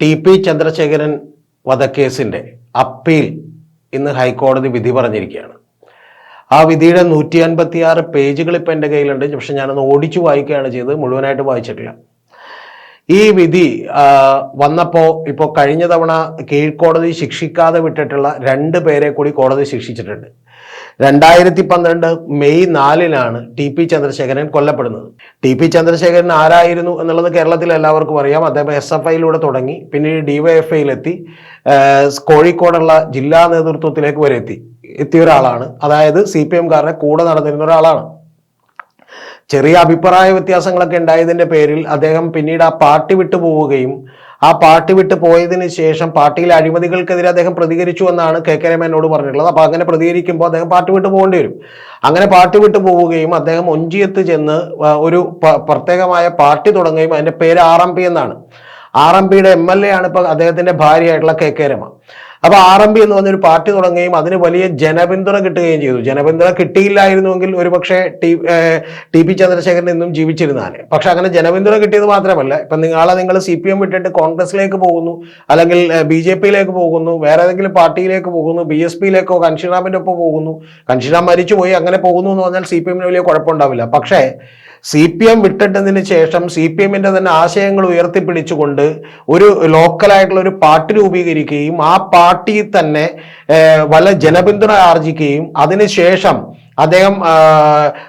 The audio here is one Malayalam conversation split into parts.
ടി പി ചന്ദ്രശേഖരൻ വധക്കേസിന്റെ അപ്പീൽ ഇന്ന് ഹൈക്കോടതി വിധി പറഞ്ഞിരിക്കുകയാണ്. ആ വിധിയുടെ നൂറ്റി അൻപത്തി ആറ് പേജുകൾ ഇപ്പം എന്റെ കയ്യിലുണ്ട്. പക്ഷെ ഞാനൊന്ന് ഓടിച്ചു വായിക്കുകയാണ് ചെയ്തത്. മുഴുവനായിട്ട് വായിച്ചിട്ടില്ല. ഈ വിധി വന്നപ്പോൾ ഇപ്പോൾ കഴിഞ്ഞ തവണ കീഴ്ക്കോടതി ശിക്ഷിക്കാതെ വിട്ടിട്ടുള്ള രണ്ട് പേരെ കൂടി കോടതി ശിക്ഷിച്ചിട്ടുണ്ട്. രണ്ടായിരത്തി പന്ത്രണ്ട് മെയ് നാലിനാണ് ടി പി ചന്ദ്രശേഖരൻ കൊല്ലപ്പെടുന്നത്. ടി പി ചന്ദ്രശേഖരൻ ആരായിരുന്നു എന്നുള്ളത് കേരളത്തിൽ എല്ലാവർക്കും അറിയാം. അദ്ദേഹം എസ് എഫ് ഐയിലൂടെ തുടങ്ങി പിന്നീട് ഡിവൈഎഫ്ഐയിലെത്തി കോഴിക്കോടുള്ള ജില്ലാ നേതൃത്വത്തിലേക്ക് വരെ എത്തി എത്തിയ ഒരാളാണ്. അതായത് സി പി എംകാരുടെ കൂടെ നടന്നിരുന്ന ഒരാളാണ്. ചെറിയ അഭിപ്രായ വ്യത്യാസങ്ങളൊക്കെ ഉണ്ടായതിന്റെ പേരിൽ അദ്ദേഹം പിന്നീട് ആ പാർട്ടി വിട്ടു പോവുകയും ആ പാർട്ടി വിട്ടു പോയതിന് ശേഷം പാർട്ടിയിലെ അഴിമതികൾക്കെതിരെ അദ്ദേഹം പ്രതികരിച്ചു എന്നാണ് കെ കെ രമേനോട് പറഞ്ഞിട്ടുള്ളത്. അപ്പൊ അങ്ങനെ പ്രതികരിക്കുമ്പോൾ അദ്ദേഹം പാർട്ടി വിട്ടു പോകേണ്ടി വരും. അങ്ങനെ പാർട്ടി വിട്ടു പോവുകയും അദ്ദേഹം ഒഞ്ചിയത്ത് ചെന്ന് ഒരു പ്രത്യേകമായ പാർട്ടി തുടങ്ങുകയും അതിന്റെ പേര് ആർ എം പി എന്നാണ്. ആർ എം പിയുടെ എം എൽ എ ആണ് ഇപ്പൊ അദ്ദേഹത്തിന്റെ ഭാര്യയായിട്ടുള്ള കെ കെ രമ. അപ്പൊ ആർ എം പി എന്ന് പറഞ്ഞൊരു പാർട്ടി തുടങ്ങുകയും അതിന് വലിയ ജനപിന്തുണ കിട്ടുകയും ചെയ്തു. ജനപിന്തുണ കിട്ടിയില്ലായിരുന്നുവെങ്കിൽ ഒരുപക്ഷെ ടി ടി പി ചന്ദ്രശേഖരൻ ഇന്നും ജീവിച്ചിരുന്നാണ് പക്ഷെ അങ്ങനെ ജനപിന്തുണ കിട്ടിയത് മാത്രമല്ല ഇപ്പൊ നിങ്ങളെ നിങ്ങൾ സി പി എം വിട്ടിട്ട് കോൺഗ്രസിലേക്ക് പോകുന്നു അല്ലെങ്കിൽ ബി ജെ പിയിലേക്ക് പോകുന്നു വേറെ ഏതെങ്കിലും പാർട്ടിയിലേക്ക് പോകുന്നു ബി എസ് പിയിലേക്കോ കൻഷിറാമിന്റെ ഒപ്പം പോകുന്നു കൻഷിറാം മരിച്ചുപോയി അങ്ങനെ പോകുന്നു എന്ന് പറഞ്ഞാൽ സി പി എമ്മിന് വലിയ കുഴപ്പമുണ്ടാവില്ല. പക്ഷേ സി പി എം വിട്ടിട്ടതിന് ശേഷം സി പി എമ്മിന്റെ തന്നെ ആശയങ്ങൾ ഉയർത്തിപ്പിടിച്ചുകൊണ്ട് ഒരു ലോക്കലായിട്ടുള്ള ഒരു പാർട്ടി രൂപീകരിക്കുകയും ആ പാർട്ടിയിൽ തന്നെ വല്ല ജനപിന്തുണ ആർജിക്കുകയും അതിനുശേഷം അദ്ദേഹം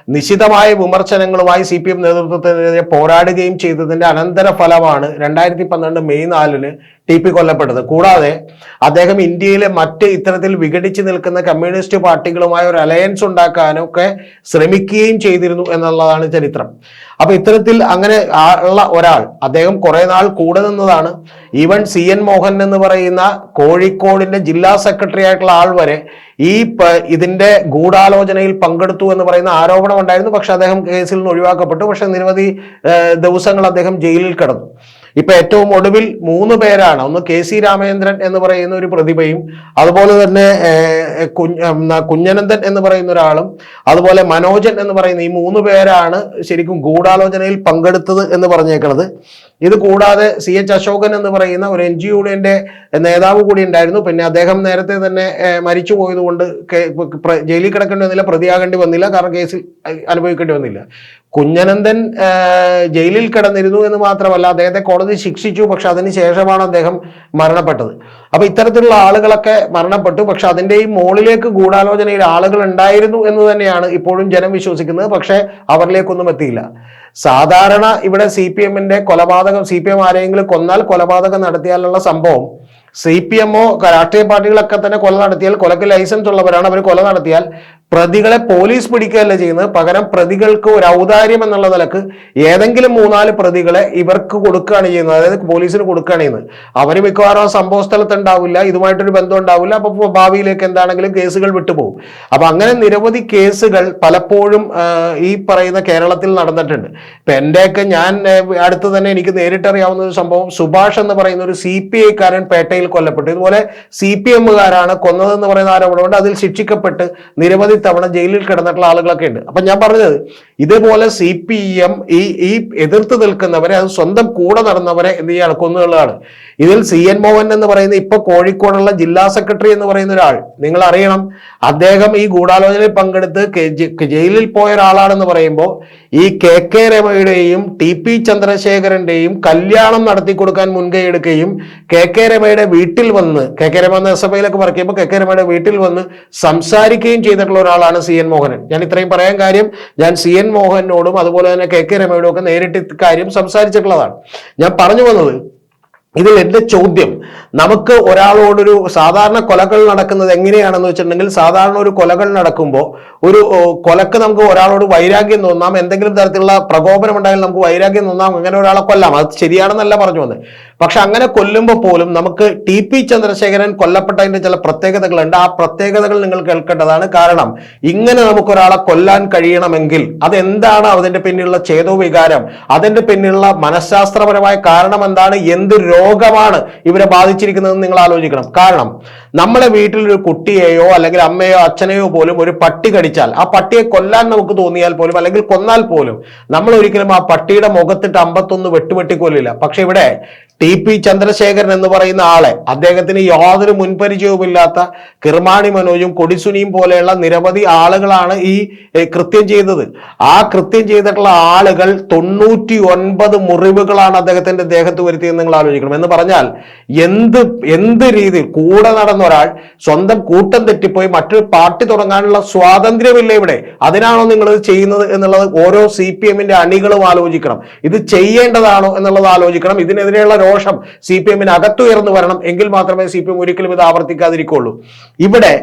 നിശിതമായ വിമർശനങ്ങളുമായി സി പി എം നേതൃത്വത്തിനെതിരെ പോരാടുകയും ചെയ്തതിന്റെ അനന്തര ഫലമാണ് രണ്ടായിരത്തി പന്ത്രണ്ട് മെയ് നാലിന് ടി പി കൊല്ലപ്പെട്ടത്. കൂടാതെ അദ്ദേഹം ഇന്ത്യയിലെ മറ്റ് ഇത്തരത്തിൽ വിഘടിച്ച് നിൽക്കുന്ന കമ്മ്യൂണിസ്റ്റ് പാർട്ടികളുമായി ഒരു അലയൻസ് ഉണ്ടാക്കാനൊക്കെ ശ്രമിക്കുകയും ചെയ്തിരുന്നു എന്നുള്ളതാണ് ചരിത്രം. അപ്പൊ ഇത്തരത്തിൽ അങ്ങനെ ഉള്ള ഒരാൾ അദ്ദേഹം കുറെ നാൾ കൂടെ നിന്നതാണ്. ഈവൻ സി എൻ മോഹൻ എന്ന് പറയുന്ന കോഴിക്കോടിന്റെ ജില്ലാ സെക്രട്ടറി ആയിട്ടുള്ള ആൾ വരെ ഈ ഇതിന്റെ ഗൂഢാലോചനയിൽ പങ്കെടുത്തു എന്ന് പറയുന്ന ആരോപണം ഉണ്ടായിരുന്നു പക്ഷെ അദ്ദേഹം കേസിൽ നിന്ന് ഒഴിവാക്കപ്പെട്ടു. പക്ഷെ നിരവധി ദിവസങ്ങൾ അദ്ദേഹം ജയിലിൽ കിടന്നു. ഇപ്പൊ ഏറ്റവും ഒടുവിൽ മൂന്ന് പേരാണ്. ഒന്ന് കെ സി രാമചന്ദ്രൻ എന്ന് പറയുന്ന ഒരു പ്രതിഭയും അതുപോലെ തന്നെ കുഞ്ഞനന്ദൻ എന്ന് പറയുന്ന ഒരാളും അതുപോലെ മനോജൻ എന്ന് പറയുന്ന ഈ മൂന്ന് പേരാണ് ശരിക്കും ഗൂഢാലോചനയിൽ പങ്കെടുത്തത് എന്ന് പറഞ്ഞേക്കണത്. ഇത് കൂടാതെ സി എച്ച് അശോകൻ എന്ന് പറയുന്ന ഒരു എൻ ജി യുടെ നേതാവ് കൂടി ഉണ്ടായിരുന്നു. പിന്നെ അദ്ദേഹം നേരത്തെ തന്നെ മരിച്ചു പോയതുകൊണ്ട് ജയിലിൽ കിടക്കേണ്ടി വന്നില്ല പ്രതിയാകേണ്ടി വന്നില്ല കാരണം കേസിൽ അനുഭവിക്കേണ്ടി വന്നില്ല. കുഞ്ഞനന്ദൻ ജയിലിൽ കിടന്നിരുന്നു എന്ന് മാത്രമല്ല അദ്ദേഹത്തെ കോടതി ശിക്ഷിച്ചു പക്ഷെ അതിന് ശേഷമാണ് അദ്ദേഹം മരണപ്പെട്ടത്. അപ്പൊ ഇത്തരത്തിലുള്ള ആളുകളൊക്കെ മരണപ്പെട്ടു പക്ഷെ അതിന്റെ ഈ മുകളിലേക്ക് ഗൂഢാലോചനയിൽ ആളുകൾ ഉണ്ടായിരുന്നു എന്ന് തന്നെയാണ് ഇപ്പോഴും ജനം വിശ്വസിക്കുന്നത്. പക്ഷെ അവരിലേക്കൊന്നും എത്തിയില്ല. സാധാരണ ഇവിടെ സി പി എമ്മിന്റെ കൊലപാതകം സി പി എം ആരെങ്കിലും കൊന്നാൽ കൊലപാതകം നടത്തിയാലുള്ള സംഭവം സി പി എമ്മോ രാഷ്ട്രീയ പാർട്ടികളൊക്കെ തന്നെ കൊല നടത്തിയാൽ കൊലക്ക് ലൈസൻസ് ഉള്ളവരാണ്. അവർ കൊല നടത്തിയാൽ പ്രതികളെ പോലീസ് പിടിക്കുകയല്ല ചെയ്യുന്നത്. പകരം പ്രതികൾക്ക് ഒരു ഔദാര്യം എന്നുള്ള നിലയ്ക്ക് ഏതെങ്കിലും മൂന്നാൽ പ്രതികളെ ഇവർക്ക് കൊടുക്കുകയാണ് ചെയ്യുന്നത്. അതായത് പോലീസിന് കൊടുക്കുകയാണ് ചെയ്യുന്നത്. അവർ മിക്കവാറും സംഭവ സ്ഥലത്ത് ഉണ്ടാവില്ല ഇതുമായിട്ടൊരു ബന്ധം ഉണ്ടാവില്ല. അപ്പൊ ഭാവിയിലേക്ക് എന്താണെങ്കിലും കേസുകൾ വിട്ടുപോകും. അപ്പൊ അങ്ങനെ നിരവധി കേസുകൾ പലപ്പോഴും ഈ പറയുന്ന കേരളത്തിൽ നടന്നിട്ടുണ്ട്. ഇപ്പൊ എന്റെയൊക്കെ ഞാൻ അടുത്ത് തന്നെ എനിക്ക് നേരിട്ടറിയാവുന്ന ഒരു സംഭവം സുഭാഷ് എന്ന് പറയുന്ന ഒരു സി പി ഐക്കാരൻ പേട്ടയിൽ കൊല്ലപ്പെട്ടു. ഇതുപോലെ സി പി എമ്മുകാരാണ് കൊന്നതെന്ന് പറയുന്ന ആരോപണമുണ്ട്. അതിൽ ശിക്ഷിക്കപ്പെട്ട് നിരവധി തവണ ജയിലിൽ കിടന്നിട്ടുള്ള ആളുകളൊക്കെ ഉണ്ട്. അപ്പൊ ഞാൻ പറഞ്ഞത് ഇതേപോലെ സി പി എം ഈ ഈ എതിർത്ത് നിൽക്കുന്നവരെ അത് സ്വന്തം കൂടെ നടന്നവരെ ചെയ്യാണ് കൊന്നുകളാണ് ഇതിൽ സി എൻ മോഹൻ എന്ന് പറയുന്ന ഇപ്പൊ കോഴിക്കോടുള്ള ജില്ലാ സെക്രട്ടറി എന്ന് പറയുന്ന ഒരാൾ നിങ്ങൾ അറിയണം അദ്ദേഹം ഈ ഗൂഢാലോചനയിൽ പങ്കെടുത്ത് ജയിലിൽ പോയ ഒരാളാണെന്ന് പറയുമ്പോൾ ഈ കെ കെ രമയുടെയും ടി പി ചന്ദ്രശേഖരന്റെയും കല്യാണം നടത്തി കൊടുക്കാൻ മുൻകൈ എടുക്കുകയും കെ കെ രമയുടെ വീട്ടിൽ വന്ന് കെ കെ രമ എന്ന എസ് എഫ് ഐയിലൊക്കെ വർക്ക് ചെയ്യുമ്പോൾ കെ കെ രമയുടെ വീട്ടിൽ വന്ന് സംസാരിക്കുകയും ചെയ്തിട്ടുള്ള ഒരാളാണ് സി എൻ മോഹനൻ. ഞാൻ ഇത്രയും പറയാൻ കാര്യം ഞാൻ സി എൻ മോഹനോടും അതുപോലെ തന്നെ കെ കെ രമയോടും ഒക്കെ നേരിട്ട് കാര്യം സംസാരിച്ചിട്ടുള്ളതാണ്. ഞാൻ പറഞ്ഞു വന്നത് ഇതിൽ എന്റെ ചോദ്യം നമുക്ക് ഒരാളോടൊരു സാധാരണ കൊലകൾ നടക്കുന്നത് എങ്ങനെയാണെന്ന് വെച്ചിട്ടുണ്ടെങ്കിൽ സാധാരണ ഒരു കൊലകൾ നടക്കുമ്പോൾ ഒരു കൊലക്ക് നമുക്ക് ഒരാളോട് വൈരാഗ്യം തോന്നാം എന്തെങ്കിലും തരത്തിലുള്ള പ്രകോപനം ഉണ്ടായാൽ നമുക്ക് വൈരാഗ്യം തോന്നാം അങ്ങനെ ഒരാളെ കൊല്ലാം. അത് ശരിയാണെന്നല്ല പറഞ്ഞു വന്നത് പക്ഷെ അങ്ങനെ കൊല്ലുമ്പോൾ പോലും നമുക്ക് ടി പി ചന്ദ്രശേഖരൻ കൊല്ലപ്പെട്ടതിന്റെ ചില പ്രത്യേകതകളുണ്ട്. ആ പ്രത്യേകതകൾ നിങ്ങൾ കേൾക്കേണ്ടതാണ് കാരണം ഇങ്ങനെ നമുക്ക് ഒരാളെ കൊല്ലാൻ കഴിയണമെങ്കിൽ അതെന്താണ് അതിന്റെ പിന്നിലുള്ള ചേതോ വികാരം? അതിന്റെ പിന്നിലുള്ള മനഃശാസ്ത്രപരമായ കാരണം എന്താണ്? എന്ത് രോഗമാണ് ഇവരെ ബാധിച്ചിരിക്കുന്നതെന്ന് നിങ്ങൾ ആലോചിക്കണം. കാരണം നമ്മളെ വീട്ടിലൊരു കുട്ടിയെയോ അല്ലെങ്കിൽ അമ്മയോ അച്ഛനെയോ പോലും ഒരു പട്ടി കടിച്ചാൽ ആ പട്ടിയെ കൊല്ലാൻ നമുക്ക് തോന്നിയാൽ പോലും അല്ലെങ്കിൽ കൊന്നാൽ പോലും നമ്മൾ ഒരിക്കലും ആ പട്ടിയുടെ മുഖത്തിട്ട് അമ്പത്തൊന്ന് വെട്ടുവെട്ടിക്കൊല്ലില്ല. പക്ഷെ ഇവിടെ ടി പി ചന്ദ്രശേഖരൻ എന്ന് പറയുന്ന ആളെ. അദ്ദേഹത്തിന് യാതൊരു മുൻപരിചയവുമില്ലാത്ത കിർമാണി മനോജും കൊടിസുനിയും പോലെയുള്ള നിരവധി ആളുകളാണ് ഈ കൃത്യം ചെയ്തത്. ആ കൃത്യം ചെയ്തിട്ടുള്ള ആളുകൾ തൊണ്ണൂറ്റി ഒൻപത് മുറിവുകളാണ് അദ്ദേഹത്തിന്റെ ദേഹത്ത് വരുത്തിയെന്ന് നിങ്ങൾ ആലോചിക്കണം. എന്ന് പറഞ്ഞാൽ എന്ത് എന്ത് രീതിയിൽ കൂടെ നടന്ന ഒരാൾ സ്വന്തം കൂട്ടം തെറ്റിപ്പോയി മറ്റൊരു പാർട്ടി തുടങ്ങാനുള്ള സ്വാതന്ത്ര്യമില്ല ഇവിടെ? അതിനാണോ നിങ്ങൾ ചെയ്യുന്നത് എന്നുള്ളത് ഓരോ സി പി എമ്മിന്റെ അണികളും ആലോചിക്കണം. ഇത് ചെയ്യേണ്ടതാണോ എന്നുള്ളത് ആലോചിക്കണം. ഇതിനെതിരെയുള്ള രോഷം സി പി എമ്മിന് അകത്തുയർന്നു വരണം എങ്കിൽ മാത്രമേ സി പി എം ഒരിക്കലും ഇത് ആവർത്തിക്കാതിരിക്കുള്ളൂ ഇവിടെ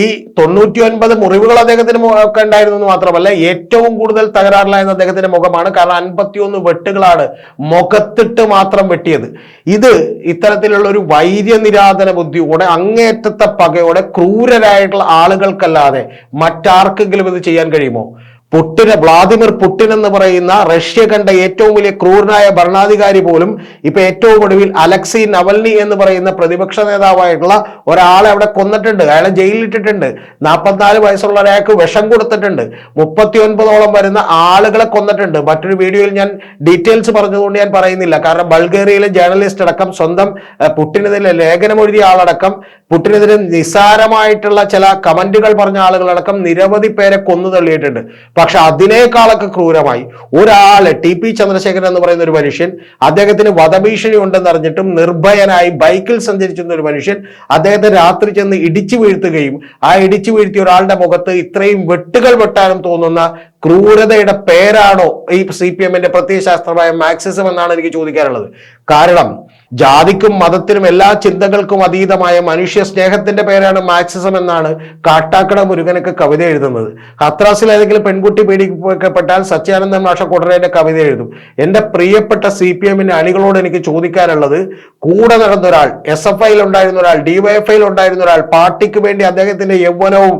ഈ തൊണ്ണൂറ്റി ഒൻപത് മുറിവുകൾ അദ്ദേഹത്തിന് ഒക്കെ ഉണ്ടായിരുന്നു എന്ന് മാത്രമല്ല ഏറ്റവും കൂടുതൽ തകരാറിലായിരുന്ന അദ്ദേഹത്തിന്റെ മുഖമാണ്. കാരണം അൻപത്തിയൊന്ന് വെട്ടുകളാണ് മുഖത്തിട്ട് മാത്രം വെട്ടിയത്. ഇത് ഇത്തരത്തിലുള്ള ഒരു വൈര്യനിരാധന ബുദ്ധിയോടെ അങ്ങേറ്റത്തെ പകയോടെ ക്രൂരരായിട്ടുള്ള ആളുകൾക്കല്ലാതെ മറ്റാർക്കെങ്കിലും ഇത് ചെയ്യാൻ കഴിയുമോ? പുട്ടിന് വ്ളാദിമിർ പുട്ടിൻ എന്ന് പറയുന്ന റഷ്യ കണ്ട ഏറ്റവും വലിയ ക്രൂരനായ ഭരണാധികാരി പോലും ഇപ്പൊ ഏറ്റവും ഒടുവിൽ അലക്സി നവൽനി എന്ന് പറയുന്ന പ്രതിപക്ഷ നേതാവായിട്ടുള്ള ഒരാളെ അവിടെ കൊന്നിട്ടുണ്ട്. അയാളെ ജയിലിലിട്ടിട്ടുണ്ട്. നാൽപ്പത്തിനാല് വയസ്സുള്ള ഒരാൾക്ക് വിഷം കൊടുത്തിട്ടുണ്ട്. മുപ്പത്തി ഒൻപതോളം വരുന്ന ആളുകളെ കൊന്നിട്ടുണ്ട്. മറ്റൊരു വീഡിയോയിൽ ഞാൻ ഡീറ്റെയിൽസ് പറഞ്ഞതുകൊണ്ട് ഞാൻ പറയുന്നില്ല. കാരണം ബൾഗേറിയയിലെ ജേർണലിസ്റ്റ് അടക്കം സ്വന്തം പുട്ടിനെതിരെ ലേഖനം എഴുതിയ ആളടക്കം പുട്ടിനെതിരെ നിസ്സാരമായിട്ടുള്ള ചില കമന്റുകൾ പറഞ്ഞ ആളുകളടക്കം നിരവധി പേരെ കൊന്നു തള്ളിയിട്ടുണ്ട്. പക്ഷെ അതിനേക്കാളൊക്കെ ക്രൂരമായി ഒരാൾ ടി പി ചന്ദ്രശേഖരൻ എന്ന് പറയുന്ന ഒരു മനുഷ്യൻ അദ്ദേഹത്തിന് വധഭീഷണി ഉണ്ടെന്ന് അറിഞ്ഞിട്ടും നിർഭയനായി ബൈക്കിൽ സഞ്ചരിച്ചിരുന്ന ഒരു മനുഷ്യൻ അദ്ദേഹത്തെ രാത്രി ചെന്ന് ഇടിച്ചു വീഴ്ത്തുകയും ആ ഇടിച്ചു വീഴ്ത്തിയ ഒരാളുടെ മുഖത്ത് ഇത്രയും വെട്ടുകൾ വെട്ടാനും തോന്നുന്ന ക്രൂരതയുടെ പേരാണോ ഈ സി പി എമ്മിന്റെ പ്രത്യയശാസ്ത്രമായ മാക്സിസം എന്നാണ് എനിക്ക് ചോദിക്കാനുള്ളത്. കാരണം ജാതിക്കും മതത്തിനും എല്ലാ ചിന്തകൾക്കും അതീതമായ മനുഷ്യ സ്നേഹത്തിന്റെ പേരാണ് മാക്സിസം എന്നാണ് കാട്ടാക്കട മുരുകനൊക്കെ കവിത എഴുതുന്നത്. ഹത്രാസിൽ ഏതെങ്കിലും പെൺകുട്ടി പീഡിപ്പിക്കപ്പെട്ടാൽ സത്യാനന്ദൻ മാഷ കുടരേന്റെ കവിത എഴുതും. എന്റെ പ്രിയപ്പെട്ട സി പി എമ്മിന്റെ അണികളോട് എനിക്ക് ചോദിക്കാനുള്ളത് കൂടെ നടന്ന ഒരാൾ എസ് എഫ് ഐയിൽ ഉണ്ടായിരുന്ന ഒരാൾ ഡിവൈഎഫ്ഐയിൽ ഉണ്ടായിരുന്ന ഒരാൾ പാർട്ടിക്ക് വേണ്ടി അദ്ദേഹത്തിന്റെ യൗവനവും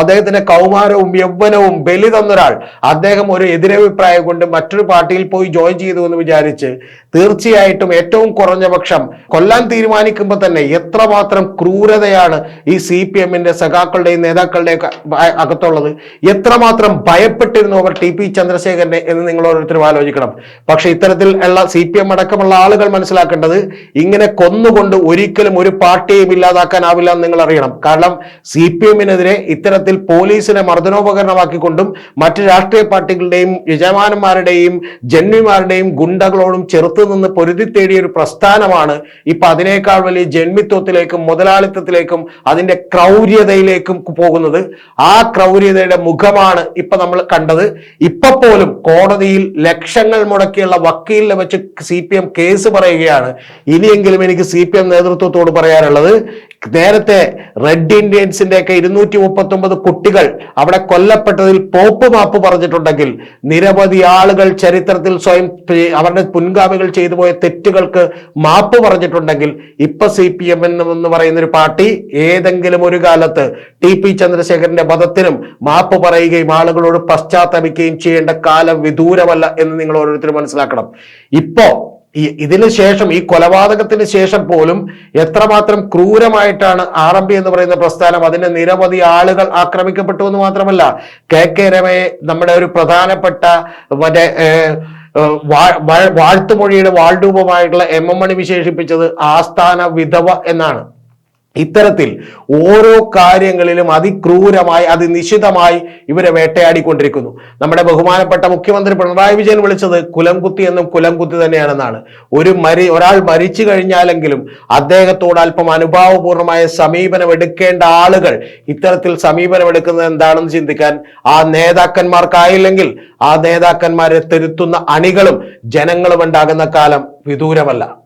അദ്ദേഹത്തിന്റെ കൗമാരവും യൗവനവും ബലി തന്നൊരാൾ അദ്ദേഹം ഒരു എതിരഭിപ്രായം കൊണ്ട് മറ്റൊരു പാർട്ടിയിൽ പോയി ജോയിൻ ചെയ്തു എന്ന് വിചാരിച്ച് തീർച്ചയായിട്ടും ഏറ്റവും കുറഞ്ഞ പക്ഷം കൊല്ലാൻ തീരുമാനിക്കുമ്പോൾ തന്നെ എത്രമാത്രം ക്രൂരതയാണ് ഈ സി പി എമ്മിന്റെ സഖാക്കളുടെയും നേതാക്കളുടെയും അകത്തുള്ളത്? എത്രമാത്രം ഭയപ്പെട്ടിരുന്നു അവർ ടി പി ചന്ദ്രശേഖരനെ എന്ന് നിങ്ങൾ ഓരോരുത്തരും ആലോചിക്കണം. പക്ഷെ ഇത്തരത്തിൽ ഉള്ള സി പി എം അടക്കമുള്ള ആളുകൾ മനസ്സിലാക്കേണ്ടത് ഇങ്ങനെ കൊന്നുകൊണ്ട് ഒരിക്കലും ഒരു പാർട്ടിയും ഇല്ലാതാക്കാനാവില്ല എന്ന് നിങ്ങൾ അറിയണം. കാരണം സി പി എമ്മിനെതിരെ ഇത്തരത്തിൽ പോലീസിനെ മർദ്ദനോപകരണമാക്കിക്കൊണ്ടും മറ്റ് രാഷ്ട്രീയ പാർട്ടികളുടെയും യജമാനന്മാരുടെയും ജന്മിമാരുടെയും ഗുണ്ടകളോടും ചെറുത്തു നിന്ന് പൊരുതി തേടിയ ഒരു പ്രസ്ഥാനമാണ് ഇപ്പൊ അതിനേക്കാൾ വലിയ ജന്മിത്വത്തിലേക്കും മുതലാളിത്തത്തിലേക്കും അതിന്റെ ക്രൗര്യതയിലേക്കും പോകുന്നത്. ആ ക്രൗര്യതയുടെ മുഖമാണ് ഇപ്പൊ നമ്മൾ കണ്ടത്. ഇപ്പൊ പോലും കോടതിയിൽ ലക്ഷങ്ങൾ മുടക്കിയുള്ള വക്കീലിനെ വെച്ച് സി പി എം കേസ് പറയുകയാണ്. ഇനിയെങ്കിലും എനിക്ക് സി പി എം നേതൃത്വത്തോട് പറയാനുള്ളത് നേരത്തെ റെഡ് ഇന്ത്യൻസിന്റെ ഒക്കെ ഇരുന്നൂറ്റി മുപ്പത്തി ഒമ്പത് കുട്ടികൾ അവിടെ കൊല്ലപ്പെട്ടതിൽ പോപ്പ് മാപ്പ് പറഞ്ഞിട്ടുണ്ടെങ്കിൽ നിരവധി ആളുകൾ ചരിത്രത്തിൽ സ്വയം അവരുടെ മുൻഗാമികൾ ചെയ്തു പോയ തെറ്റുകൾക്ക് മാപ്പ് പറഞ്ഞിട്ടുണ്ടെങ്കിൽ ഇപ്പൊ സി പി എം എന്ന് പറയുന്ന ഒരു പാർട്ടി ഏതെങ്കിലും ഒരു കാലത്ത് ടി പി ചന്ദ്രശേഖരന്റെ വധത്തിനും മാപ്പ് പറയുകയും ആളുകളോട് പശ്ചാത്തപിക്കുകയും ചെയ്യേണ്ട കാലം വിദൂരമല്ല എന്ന് നിങ്ങൾ ഓരോരുത്തരും മനസ്സിലാക്കണം. ഇപ്പോ ഈ ഇതിന് ശേഷം ഈ കൊലപാതകത്തിന് ശേഷം പോലും എത്രമാത്രം ക്രൂരമായിട്ടാണ് ആർ എം പി എന്ന് പറയുന്ന പ്രസ്ഥാനം അതിന്റെ നിരവധി ആളുകൾ ആക്രമിക്കപ്പെട്ടു എന്ന് മാത്രമല്ല കെ കെ രമയെ നമ്മുടെ ഒരു പ്രധാനപ്പെട്ട മറ്റേ വാഴ്ത്തുമൊഴിയുടെ വാൾരൂപമായിട്ടുള്ള എം എം മണി വിശേഷിപ്പിച്ചത് ആസ്ഥാന വിധവ എന്നാണ്. ഇത്തരത്തിൽ ഓരോ കാര്യങ്ങളിലും അതിക്രൂരമായി അതിനിശിതമായി ഇവരെ വേട്ടയാടിക്കൊണ്ടിരിക്കുന്നു. നമ്മുടെ ബഹുമാനപ്പെട്ട മുഖ്യമന്ത്രി പിണറായി വിജയൻ വിളിച്ചത് കുലംകുത്തി എന്നും കുലംകുത്തി തന്നെയാണെന്നാണ്. ഒരു മരി ഒരാൾ മരിച്ചു കഴിഞ്ഞാലെങ്കിലും അദ്ദേഹത്തോട് അല്പം അനുഭാവപൂർണമായ സമീപനം എടുക്കേണ്ട ആളുകൾ ഇത്തരത്തിൽ സമീപനം എടുക്കുന്നത് എന്താണെന്ന് ചിന്തിക്കാൻ ആ നേതാക്കന്മാർക്കായില്ലെങ്കിൽ ആ നേതാക്കന്മാരെ തിരുത്തുന്ന അണികളും ജനങ്ങളും ഉണ്ടാകുന്ന കാലം വിദൂരമല്ല.